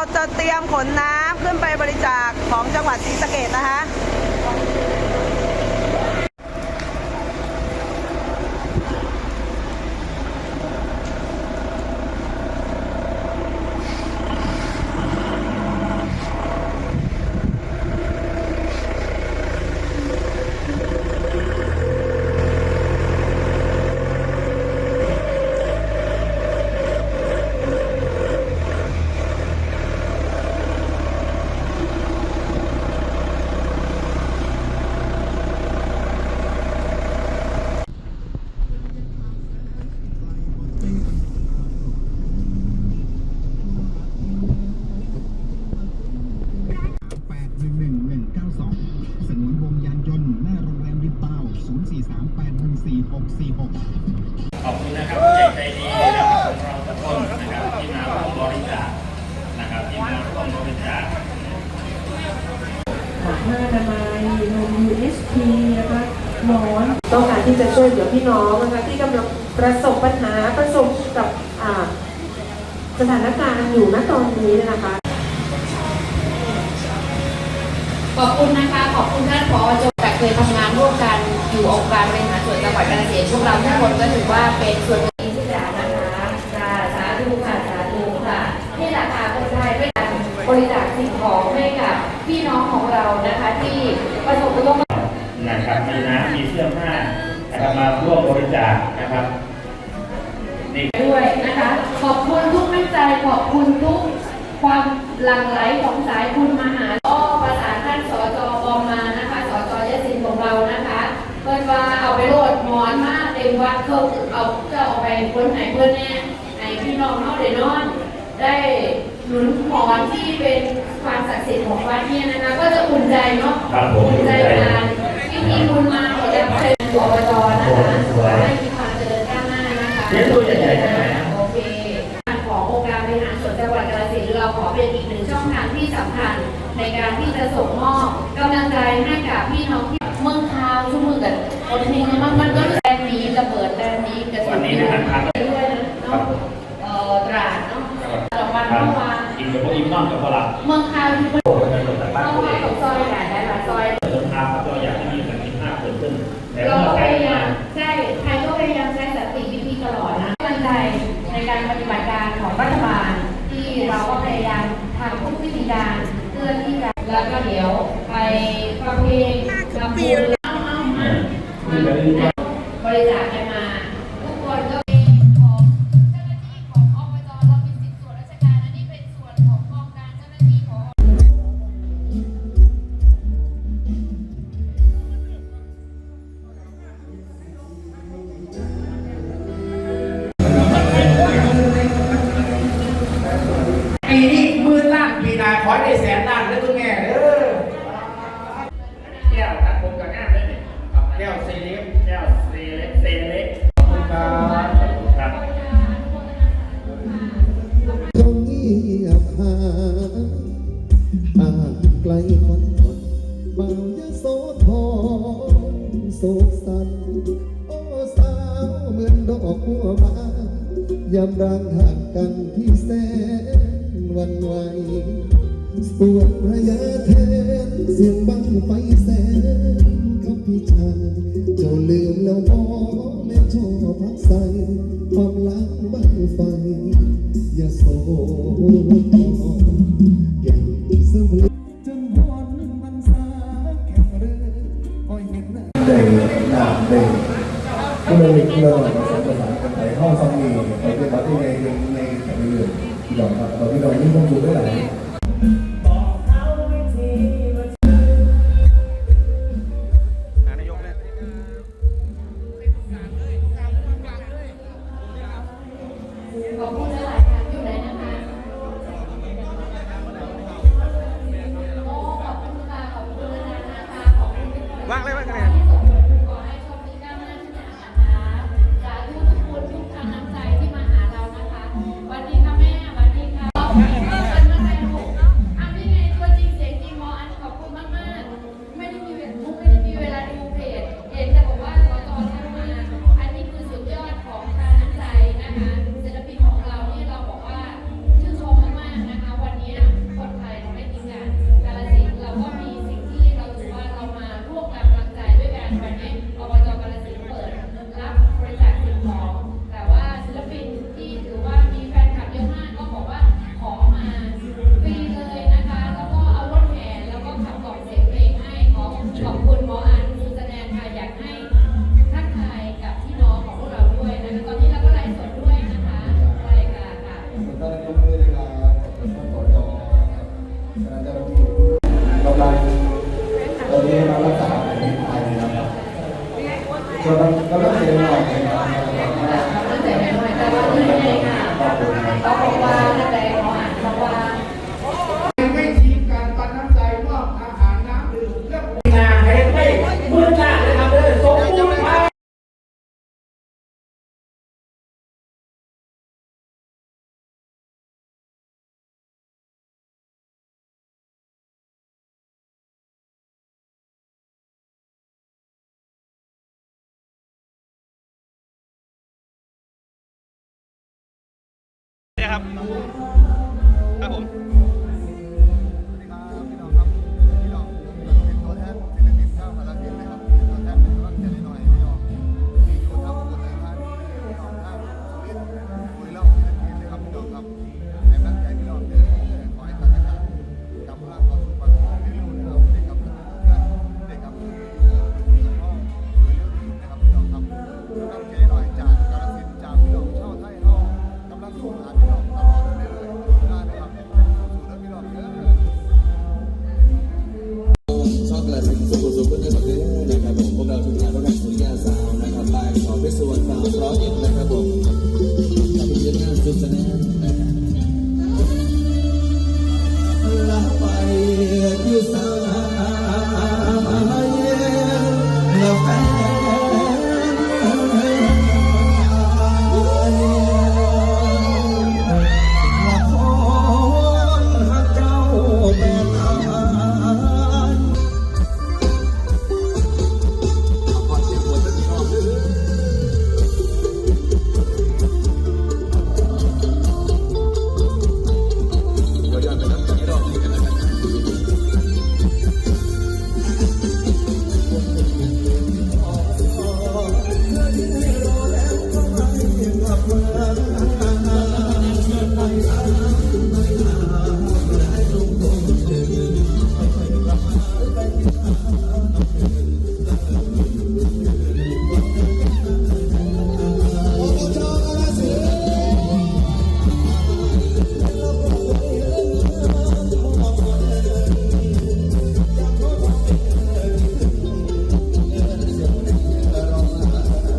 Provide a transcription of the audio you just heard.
ราจะเตรียมขนน้ำขึ้นไปบริจาคของจังหวัดศรีสะเกดนะคะ แปดหนึ่งหนึ่งหนึ่งเก้าสองสนวนวงยานยนต์หน้าโรงแรมริมเป้าศูนย์สี่สามแปดหนึ่งสี่หกสี่หก ขอบคุณนะครับผู้ใหญ่ใจดีนะครับของเราทุกคนนะครับที่มาร่วมบริจาคนะครับที่มาร่วมบริจาค ผ้าอนามัยนม USP นะคะหมอนต้องการที่ จะช่วยเหลือพี่น้องนะคะที่กำลังประสบปัญหาประสบกับอ่าสถานการณ์อยู่ณตอนนี้นะคะขอบคุณนะคะขอบคุณท่านผอจงแต่เคยทำงานร่วมกันอยู่องค์การบริหารส่วนจังหวัดกาฬสินธุ์พวกเราทุกคนก็ถือว่าเป็นส่วนหนึ่งที่จะนะคะค่ะสาธุค่ะสาธุค่ะที่ราคาคนไทยด้วยการบริจาคสิ่งของให้กับพี่น้องของเรานะคะที่ประสบอุทกภัยนะครับมีน้ำมีเสื้อผ้า นะครับมาร่วมบริจาคนะครับนี่ด้วยนะคะ ขอบคุณทุกน้ำใจขอบคุณทุกความหลั่งไหลของสายบุญมหาอ้อประสานท่านสจกอมานะคะสจยศินของเรานะคะเพื่อนว่าเอาไปโหลดหมอนมาเต็มวัดเขาเอาจะเอาไปคนไหนเพื่อนแน่ให้พี่น้องเขาได้นอน ได้หนุนหมอนที่เป็นความศักดิ์สิทธิ์ของวัดเนี่ยนะคะ ก็จะอุ่นใจเนาะครับผมอุ่นใจการที่มีบุญมา ขอจะเป็นอบจนะคะขอให้มีความเจริญก้าวหน้านะคะเลี้ยงตัวใหญ่ๆใช่ไหมโอเคขององค์การบริหารส่วนจังหวัดกาฬสินธุ์เราขอเป็นอีกหนึ่งช่องทางที่สำคัญในการที่จะส่งมอบกำลังใจให้กับพี่น้องที่เมืองคาวชุ่มมือกันคนเพลงมันมันก็แดนนี้ระเบิดแดนนี้กระสุวันนนี้นะครับทางด้วยนะเนาะเอ่อตราดเนาะรางวัลทางเมื่อวานอินกับพวกอิมนอนกับพวกเราเมืองคาวที่เมืองโอ้โหในตัวจากบ้านต้องตัวเอให้งของซอยไหนได้ละซอยเดินทางครับเราอยากให้มีสันติภาพเกิด ขึ้นแต่เราก็พยายามใช่ไทยก็พยายามใช้สติวิธีตลอดนะกำลังใจในการปฏิบัติการของรัฐบาล ที่เราก็พยายามทำทุกวิธีการเพื่อที่จะแล้วก็เดี๋ยวไปฟังเพลงลำพู ขอให้ได้แสนล้าน ระยาเทนเสียงบังไฟแสนกับพี่ชายเจ้าลืมแล้วบอแม่ชอบพักใสความรักบังไฟ อย่าโศกเก่งเสมอจนพรมันสาแข็งเรืออ้อยเห็นหน้าได้นามได้ผู้นในเครือผสมผสานกันไปห้องฟังมีไปเป็นบัตรในในในแต่ละเรื่องที่เราครับตอนนี้เราไม่ต้องดูได้หลาย เลยว่างเลย 走了拜拜 ครับ Hallelujah.